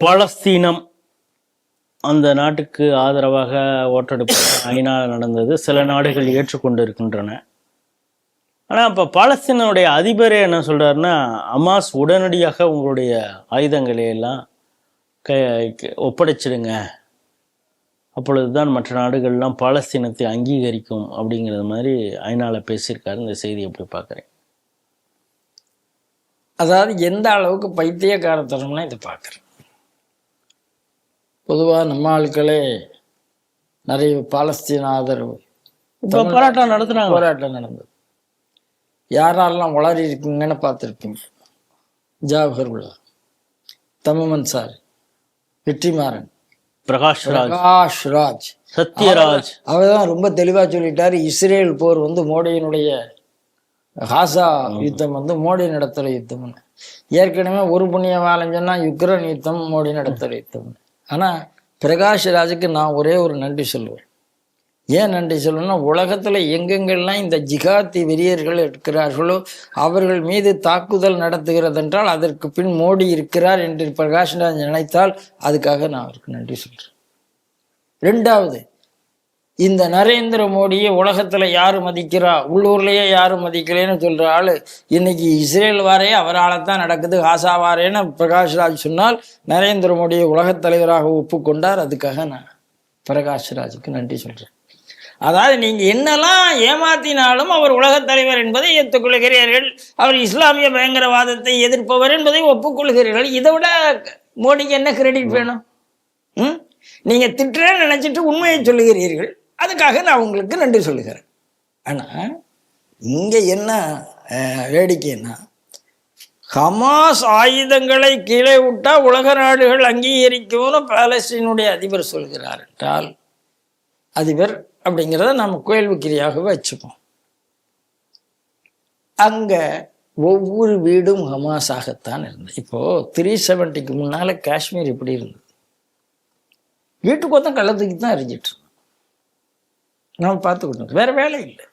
பலஸ்தீனம் அந்த நாட்டுக்கு ஆதரவாக ஓட்டெடுப்பு ஐநா நடந்தது. சில நாடுகள் ஏற்றுக்கொண்டு இருக்கின்றன ஆனால் இப்போ பாலஸ்தீனுடைய அதிபரே என்ன சொல்கிறாருன்னா அமாஸ் உடனடியாக உங்களுடைய ஆயுதங்களை எல்லாம் க ஒப்படைச்சிடுங்க ஒப்படைச்சிடுங்க. அப்பொழுதுதான் மற்ற நாடுகள்லாம் பாலஸ்தீனத்தை அங்கீகரிக்கும் அப்படிங்கிறது மாதிரி ஐநாவில் பேசியிருக்காரு. இந்த செய்தி எப்படி பார்க்குறேன் அதாவது எந்த அளவுக்கு பைத்தியக்காரத்தனம்னா இதை பார்க்குறேன். பொதுவாக நம்ம ஆட்களே நிறைய பாலஸ்தீன ஆதரவு போராட்டம் நடத்துனாங்க போராட்டம் நடந்தது. யாரெல்லாம் வளரி இருக்கீங்கன்னு பார்த்துருப்பீங்க. உல்லா தமமன் சார் வெற்றிமாறன் பிரகாஷ் பிரகாஷ் ராஜ் சத்யராஜ். அவர் தான் ரொம்ப தெளிவாக சொல்லிட்டாரு. இஸ்ரேல் போர் வந்து மோடியினுடைய ஹாசா யுத்தம் வந்து மோடி நடத்துகிற யுத்தம்னு. ஏற்கனவே ஒரு புண்ணிய வேலைன்னு சொன்னா யுக்ரைன் யுத்தம் மோடி நடத்துகிற யுத்தம்னு. ஆனால் பிரகாஷ் ராஜுக்கு நான் ஒரே ஒரு நன்றி சொல்லுவேன். ஏன் நன்றி சொல்லணும்னா உலகத்தில் எங்கெங்கெல்லாம் இந்த ஜிகாத்தி வெறியர்கள் இருக்கிறார்களோ அவர்கள் மீது தாக்குதல் நடத்துகிறதென்றால் அதற்கு பின் மோடி இருக்கிறார் என்று பிரகாஷ்ராஜ் நினைத்தால் அதுக்காக நான் அவருக்கு நன்றி சொல்கிறேன் ரெண்டாவது இந்த நரேந்திர மோடியை உலகத்துல யாரு மதிக்கிறா? உள்ளூர்லயே யாரும் மதிக்கலைன்னு சொல்ற ஆளு இன்னைக்கு இஸ்ரேல் வாரே அவரால் தான் நடக்குது ஹாசா வாரேன்னு பிரகாஷ் ராஜ் சொன்னால் நரேந்திர மோடியை உலகத் தலைவராக ஒப்புக்கொண்டார். அதுக்காக நான் பிரகாஷ் ராஜுக்கு நன்றி சொல்றேன். அதாவது நீங்க என்னெல்லாம் ஏமாத்தினாலும் அவர் உலகத் தலைவர் என்பதை ஏற்றுக்கொள்கிறீர்கள் அவர் இஸ்லாமிய பயங்கரவாதத்தை எதிர்ப்பவர் என்பதை ஒப்புக்கொள்கிறீர்கள் இதை விட மோடிக்கு என்ன கிரெடிட் வேணும்? ம்? நீங்க திட்டுறேன்னு நினைச்சிட்டு உண்மையை சொல்லுகிறீர்கள். அதுக்காக நான் உங்களுக்கு நன்றி சொல்லுகிறேன். ஆனால் இங்கே என்ன வேடிக்கைன்னா ஹமாஸ் ஆயுதங்களை கீழே விட்டால் உலக நாடுகள் அங்கீகரிக்கும்னு பாலஸ்தீனுடைய அதிபர் சொல்கிறார் என்றால் அதிபர் அப்படிங்கிறத நம்ம கேள்விக்குறியாக வச்சுப்போம். அங்கே ஒவ்வொரு வீடும் ஹமாஸாகத்தான் இருந்தது. இப்போது த்ரீ செவன்ட்டிக்கு முன்னால் காஷ்மீர் இப்படி இருந்தது. வீட்டுக்கு ஒருத்தன் கள்ளத்துக்கு தான் எரிஞ்சிட்டு நம்ம பார்த்துக்கிட்டோம் வேற வேலை இல்லை.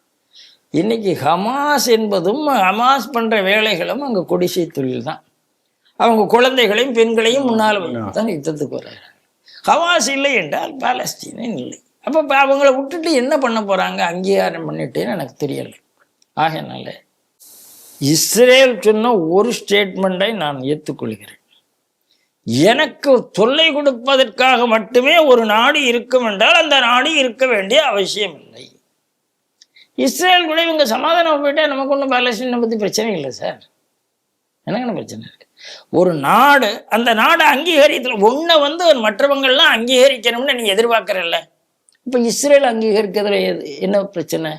இன்னைக்கு ஹமாஸ் என்பதும் ஹமாஸ் பண்ற வேலைகளும் அங்க குடிசை தொழில் தான். அவங்க குழந்தைகளையும் பெண்களையும் முன்னால் தான் யுத்தத்துக்கு வர்றாங்க ஹமாஸ் இல்லை என்றால் பாலஸ்தீனம் இல்லை. அப்போ அவங்கள விட்டுட்டு என்ன பண்ண போறாங்க? அங்கீகாரம் பண்ணிட்டேன்னு எனக்கு தெரியலை. ஆகையினால இஸ்ரேல் சொன்ன ஒரு ஸ்டேட்மெண்ட்டை நான் ஏற்றுக்கொள்கிறேன் எனக்கு தொல்லை கொடுப்பதற்காக மட்டுமே ஒரு நாடு இருக்கும் என்றால் அந்த நாடு இருக்க வேண்டிய அவசியம் இல்லை. இஸ்ரேல் கூட இவங்க சமாதானம் போயிட்டா நமக்கு ஒன்றும் பாலஸ்தீனை பற்றி பிரச்சனை இல்லை சார். எனக்கு என்ன பிரச்சனை இருக்கு? ஒரு நாடு அந்த நாடு அங்கீகரித்துல ஒன்றை வந்து மற்றவங்கள்லாம் அங்கீகரிக்கணும்னு நீ எதிர்பார்க்குறல்ல. இப்போ இஸ்ரேல் அங்கீகரிக்கிறதுல எது என்ன பிரச்சனை?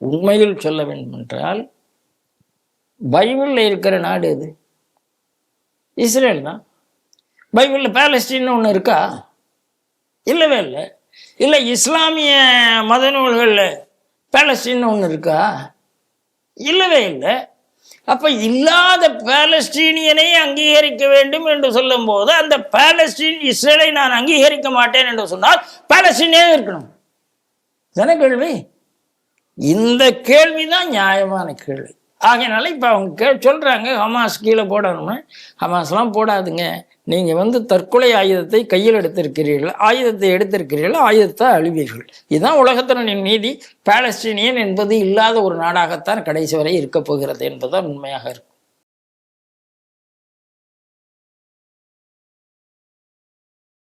உண்மையில் சொல்ல வேண்டுமென்றால் பைபிளில் இருக்கிற நாடு எது? இஸ்ரேல் தான். பைபிளில் பேலஸ்டீன்னு ஒன்று இருக்கா? இல்லவே இல்லை. இல்லை இஸ்லாமிய மத நூல்களில் பேலஸ்டீன் ஒன்று இருக்கா? இல்லவே இல்லை. அப்போ இல்லாத பாலஸ்தீனியனை அங்கீகரிக்க வேண்டும் என்று சொல்லும்போது அந்த பேலஸ்டீன் இஸ்ரேலை நான் அங்கீகரிக்க மாட்டேன் என்று சொன்னால் பாலஸ்தீனே இருக்கணும். தானே கேள்வி? இந்த கேள்விதான் நியாயமான கேள்வி. ஆகையினால இப்போ அவங்க கே சொல்கிறாங்க ஹமாஸ் கீழே போடணும்னு. ஹமாஸ்லாம் போடாதுங்க. நீங்கள் வந்து தற்கொலை ஆயுதத்தை கையில் எடுத்திருக்கிறீர்கள் ஆயுதத்தை எடுத்திருக்கிறீர்கள் ஆயுதத்தை அழிவீர்கள். இதுதான் உலகத்தினின் நீதி. பாலஸ்டீனியன் என்பது இல்லாத ஒரு நாடாகத்தான் கடைசி வரை இருக்கப் போகிறது என்பதுதான் உண்மையாக இருக்கும்.